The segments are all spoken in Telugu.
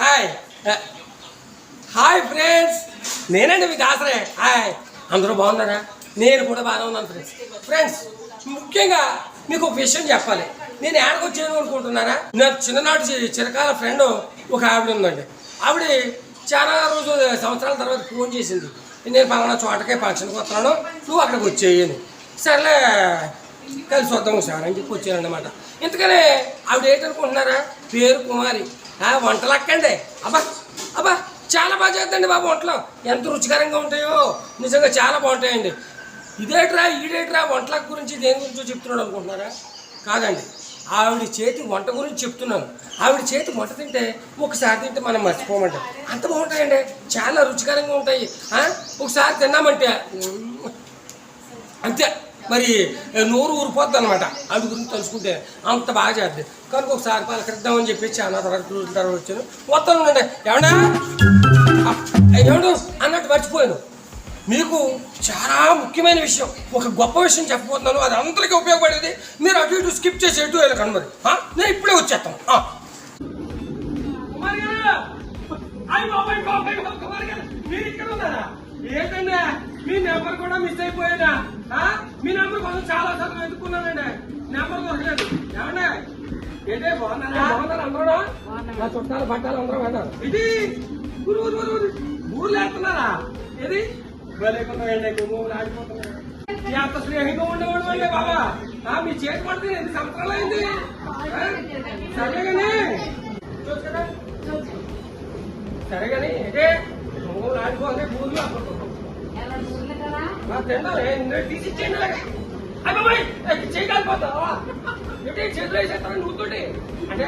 హాయ్ హాయ్ ఫ్రెండ్స్ నేనండి మీ దాసరే. హాయ్. అందరూ బాగున్నారా? నేను కూడా బాగానే ఉన్నాను ఫ్రెండ్స్. ఫ్రెండ్స్ ముఖ్యంగా మీకు ఒక విషయం చెప్పాలి. నేను ఏడకొచ్చాను అనుకుంటున్నారా? నా చిన్ననాటి చిరకాల ఫ్రెండ్ ఒక ఆవిడ ఉందండి. ఆవిడ చాలా రోజు సంవత్సరాల తర్వాత ఫోన్ చేసింది. నేను పలానా చోటకే ఫంక్షన్కి వస్తున్నాను నువ్వు అక్కడికి వచ్చేయని సరేలే కలిసి వద్దాం సార్ అని చెప్పి వచ్చానమాట ఇంతకనే ఆవిడ ఏంటనుకుంటున్నారా? పేరు కుమారి. ఆ, వంటలు అక్కండి. అబ్బా అబ్బా చాలా బాగా చేద్దండి బాబు వంటలు. ఎంత రుచికరంగా ఉంటాయో. నిజంగా చాలా బాగుంటాయండి. ఇదేట్రా ఈడేట్రా వంటల గురించి దేని గురించో చెప్తున్నాడు అనుకుంటున్నారా? కాదండి. ఆవిడ చేతి వంట గురించి చెప్తున్నాను. ఆవిడ చేతి వంట తింటే ఒకసారి తింటే మనం మర్చిపోమంటాం. అంత బాగుంటాయండి. చాలా రుచికరంగా ఉంటాయి. ఒకసారి తిన్నామంటే అంతే. మరి నోరు ఊరిపోద్ది అనమాట ఆవిడ గురించి తలుచుకుంటే అంత బాగా చేద్ది. కనుక ఒకసారి పలకరిద్దామని చెప్పి చాలా తర్వాత రోజుల తర్వాత వచ్చాను. మొత్తం ఉండండి. ఏమన్నా ఏమడు? అన్నట్టు మర్చిపోయాను. మీకు చాలా ముఖ్యమైన విషయం. ఒక గొప్ప విషయం చెప్పబోతున్నాను. అది అందరికీ ఉపయోగపడేది. మీరు అటు ఇటు స్కిప్ చేసి ఎటు వెళ్ళకండి మరి. ఆ? నేను ఇప్పుడే వచ్చేస్తాను? ఏంటండి? మీ నెంబర్ కూడా మిస్ అయిపోయాడా? మీ నెంబర్ కోసం చాలా సార్లు వెతుక్కున్నానండి. నెంబర్ దొరకలేదు. ఏమండి? ఏంటే బాగున్నారా? బాగున్నారు అందరూ? నా చుట్టాలు పట్టాలు అందరూ పడ్డారు ఇది? ఊరు ఊరు ఊరు ఊరు. ఊర్లు వేస్తున్నారా ఇది స్నేహంగా ఉండేవాడు బాబా ఆ, మీ చేతి పడితే ఎంత సంవత్సరాలు అయింది ఆ? సరే కానీ నువ్వు నాటిపోతే సరే కానీ ఇదే గుమ్మలు ఆడిపోతే తీసి ఇచ్చేయండి చేయగలిపోతావా వేసేస్తాను నువ్వుతోటి అంటే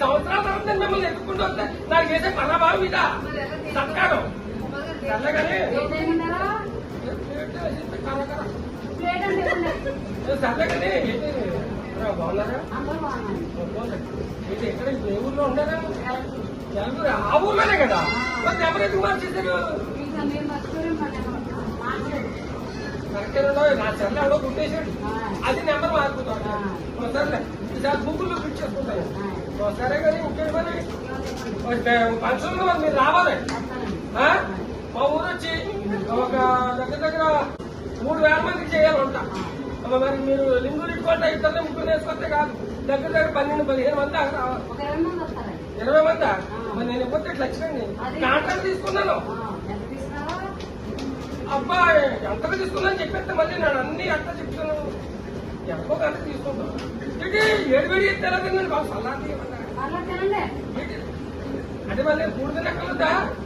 సంవత్సరాల తర్వాత మిమ్మల్ని ఎత్తుకుంటూ వస్తే నాకు చేసే పర్ణభావం ఇదా సత్కారం ఆ ఊర్లోనే కదా మరి ఎవరు ఎందుకు మార్చేశారు నా సెల్ ఎవడో గుర్తేశాడు అది నెంబర్ మార్పుతాను సరేలే ఈసారి గూగుల్లో ఫిట్ చేసుకుంటాను సరే కానీ ఇంకేం పని మరి మీరు రావాలి మా ఊరు వచ్చి ఒక దగ్గర దగ్గర మూడు వేల మందికి చేయాలి వంట అమ్మ, మరి మీరు లింగులు ఇట్టుకుంటే ఇద్దరు ముగ్గురు వేసుకొస్తే కాదు. దగ్గర దగ్గర పన్నెండు పదిహేను మంది ఇరవై మంది మరి నేను ఎప్పుడు ఇట్లా వచ్చినండి కాంట్రాక్ట్ తీసుకున్నాను. అబ్బా ఎంతగా తీసుకున్నాను చెప్పేస్తే మళ్ళీ నేను అన్ని అంతా చెప్తాను. ఎంతో కంత తీసుకుంటాను. ఏడు వేడి బాబు సల్లాంటి అంటే మళ్ళీ మూడు రాలు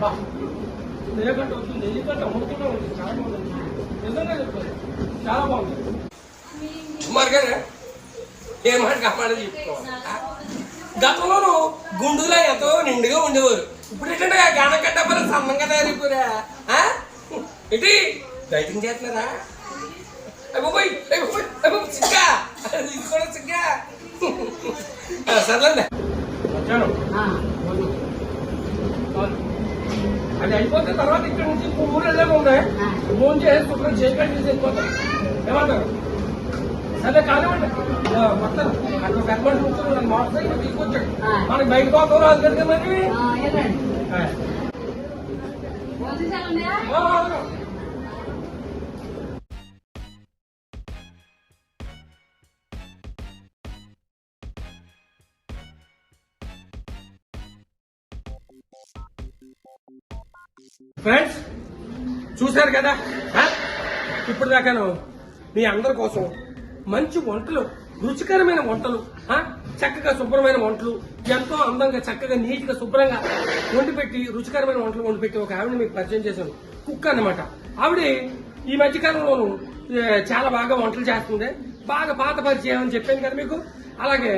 వస్తుంది ఉంది చాలా బాగుంది నిజంగా చెప్తాను చాలా బాగుంది చెప్పుకోవాలి గతంలోను గుండులో ఎంతో నిండుగా ఉండేవారు. ఇప్పుడు ఏంటంటే గనకట్ట పని సన్నంగా తయారైపోరా ఆ? ఏంటి? డైటింగ్ చేస్తున్నారా అయిపోయి అయిపోయి అయిపోయి సిగ్గా ఇది కూడా సర్లేండి. వచ్చాను అది అయిపోతే తర్వాత ఇక్కడ నుంచి ఇంకో ఊరు వెళ్ళాము ఉన్నాయి ఫోన్ చేసి శుభ్రం చేయకండి వెళ్ళిపోతాం ఏమంటారు? సరే కానివ్వండి. మొత్తం అక్కడ పెద్ద మనిషి కూర్చొని నన్ను మోటార్ సైకిల్ తీసుకొచ్చాడు మనకి బయట పోతాం రాదు కదా మరి. ఫ్రెండ్స్ చూశారు కదా? ఆ? ఇప్పుడు దాకాను మీ అందరి కోసం మంచి వంటలు రుచికరమైన వంటలు చక్కగా శుభ్రమైన వంటలు ఎంతో అందంగా చక్కగా నీట్గా శుభ్రంగా వండిపెట్టి రుచికరమైన వంటలు వండిపెట్టి ఒక ఆవిడ మీకు పరిచయం చేశాను. కుక్క అనమాట ఆవిడ ఈ మధ్యకాలంలోనూ చాలా బాగా వంటలు చేస్తుంది బాగా పాత పరిచయం అని చెప్పాను కదా మీకు? అలాగే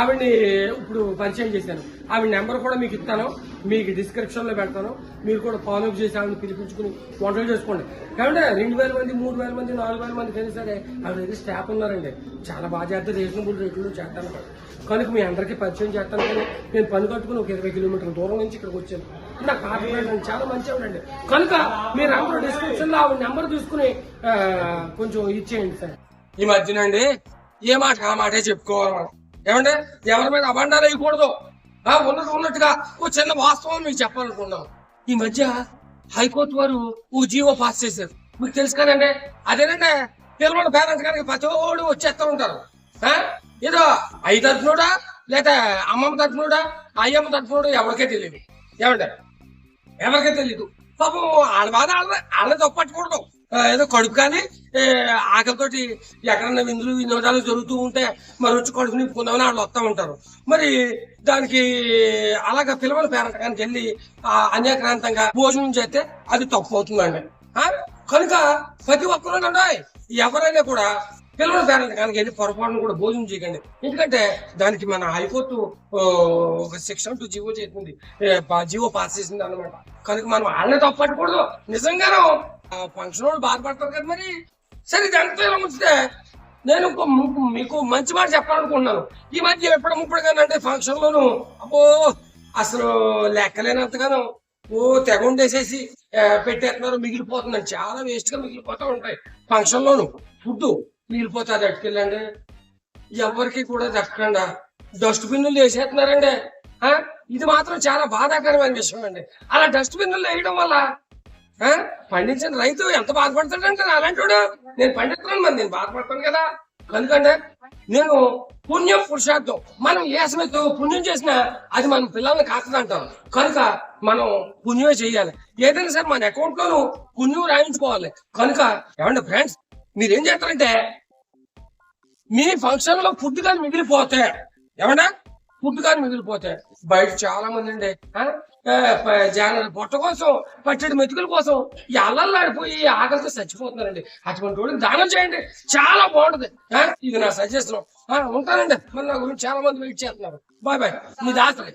ఆవిడ్ని ఇప్పుడు పరిచయం చేశాను. ఆవిడ నెంబర్ కూడా మీకు ఇస్తాను. మీకు డిస్క్రిప్షన్లో పెడతాను. మీరు కూడా ఫాలో అప్ చేసి ఆవిడని పిలిపించుకుని వంటలు చేసుకోండి. కాబట్టి రెండు వేల మంది మూడు వేల మంది నాలుగు వేల మంది అయినా సరే ఆవిడ దగ్గర స్టాఫ్ ఉన్నారండి. చాలా బాగా చేస్తారు. రీజనబుల్ రేట్లు చేస్తాను కనుక మీ అందరికీ పరిచయం చేస్తాను కానీ నేను పని కట్టుకుని ఒక ఇరవై కిలోమీటర్ల దూరం నుంచి ఇక్కడికి వచ్చాను. నా కాఫీ చాలా మంచి ఆవిడండి కనుక మీరు అందరూ డిస్క్రిప్షన్లో ఆవిడ నెంబర్ తీసుకుని కొంచెం ఇచ్చేయండి సార్. ఈ మధ్యన అండి ఏ మాట ఆ మాటే చెప్పుకోవాలి ఏమంటే ఎవరి మీద అబండాలు వేయకూడదు. ఉన్నట్టు ఉన్నట్టుగా ఓ చిన్న వాస్తవం మీకు చెప్పాలనుకున్నాం ఈ మధ్య హైకోర్టు వారు ఓ జీవో పాస్ చేశారు. మీకు తెలుసు కదండి అదేనండి పిల్లల పేరెంట్స్ కనుక ప్రతి ఓడు వచ్చేస్తూ ఉంటారు. ఆ? ఏదో అయ్య తరఫునుడా లేదా అమ్మమ్మ తరఫునుడా అయ్యమ్మ తరఫునోడా ఎవరికే తెలియదు ఏమంటే ఎవరికే తెలియదు పాపం వాళ్ళ బాధ వాళ్ళ వాళ్ళ తప్పట్టుకూడదు ఏదో కడుపు కానీ ఆకలితోటి ఎక్కడన్నా విందులు వినోదాలు జరుగుతూ ఉంటే మరి వచ్చి కడుపు నింపుకుందామని వాళ్ళు వస్తూ ఉంటారు. మరి దానికి అలాగ పిల్లల పేరంటకానికి వెళ్ళి ఆ, అన్యాక్రాంతంగా భోజనం చేస్తే అది తప్పు అవుతుందండి. కనుక ప్రతి ఒక్కరు ఎవరైనా కూడా పిల్లల పేరంటకానికి వెళ్ళి పొరపాటును కూడా భోజనం చేయకండి. ఎందుకంటే దానికి మన హైకోర్టు ఓ, ఒక జీవో చేసింది. జీవో పాస్ చేసింది అనమాట కనుక మనం వాళ్ళని తప్పట్టకూడదు నిజంగానూ ఫంక్షన్ వాళ్ళు బాధపడతారు కదా మరి. సరే ఇదంతా ఇలా ఉంచితే నేను ఇంకో మీకు మంచి మాట చెప్పాలనుకుంటున్నాను. ఈ మధ్య ఎప్పుడు ముప్పుడుగానంటే ఫంక్షన్ లోను అబ్బో అసలు లెక్కలేనంతగాను ఓ తెగ ఉండేసేసి పెట్టేస్తున్నారు మిగిలిపోతుందండి చాలా వేస్ట్గా మిగిలిపోతూ ఉంటాయి. ఫంక్షన్ లోను ఫుడ్ మిగిలిపోతుంది అట్టుకెళ్ళండి ఎవరికి కూడా దక్కకుండా డస్ట్ బిన్నులు వేసేస్తున్నారండి ఇది మాత్రం చాలా బాధాకరమైన విషయం అండి అలా డస్ట్బిన్లు వేయడం వల్ల పండించిన రైతు ఎంత బాధపడతాడంటే అలాంటి వాడు. నేను పండిస్తున్నాను మరి నేను బాధపడతాను కదా. ఎందుకంటే నేను పుణ్యం పురుషార్థం. మనం ఏ సమయంలో పుణ్యం చేసినా అది మన పిల్లల్ని కాస్తుందంటాం. కనుక మనం పుణ్యమే చేయాలి. ఏదైనా సరే మన అకౌంట్ లోను పుణ్యం రాయించుకోవాలి. కనుక ఏమంటే ఫ్రెండ్స్ మీరేం చేస్తారంటే మీ ఫంక్షన్లో ఫుడ్ కానీ మిగిలిపోతే ఏమన్నా ఫుడ్ కానీ మిగిలిపోతే బయట చాలా మంది అండి పొట్ట కోసం పట్టెడు మెతుకుల కోసం ఈ ఆకలితో చచ్చిపోతున్నారండి. అటువంటి వాళ్ళని దానం చేయండి. చాలా బాగుంటది. ఆ? ఇది నా సజెషన్ ఉంటానండి. మరి నా గురించి చాలా మంది వెయిట్ చేస్తున్నారు. Bye bye. మీ దాసరి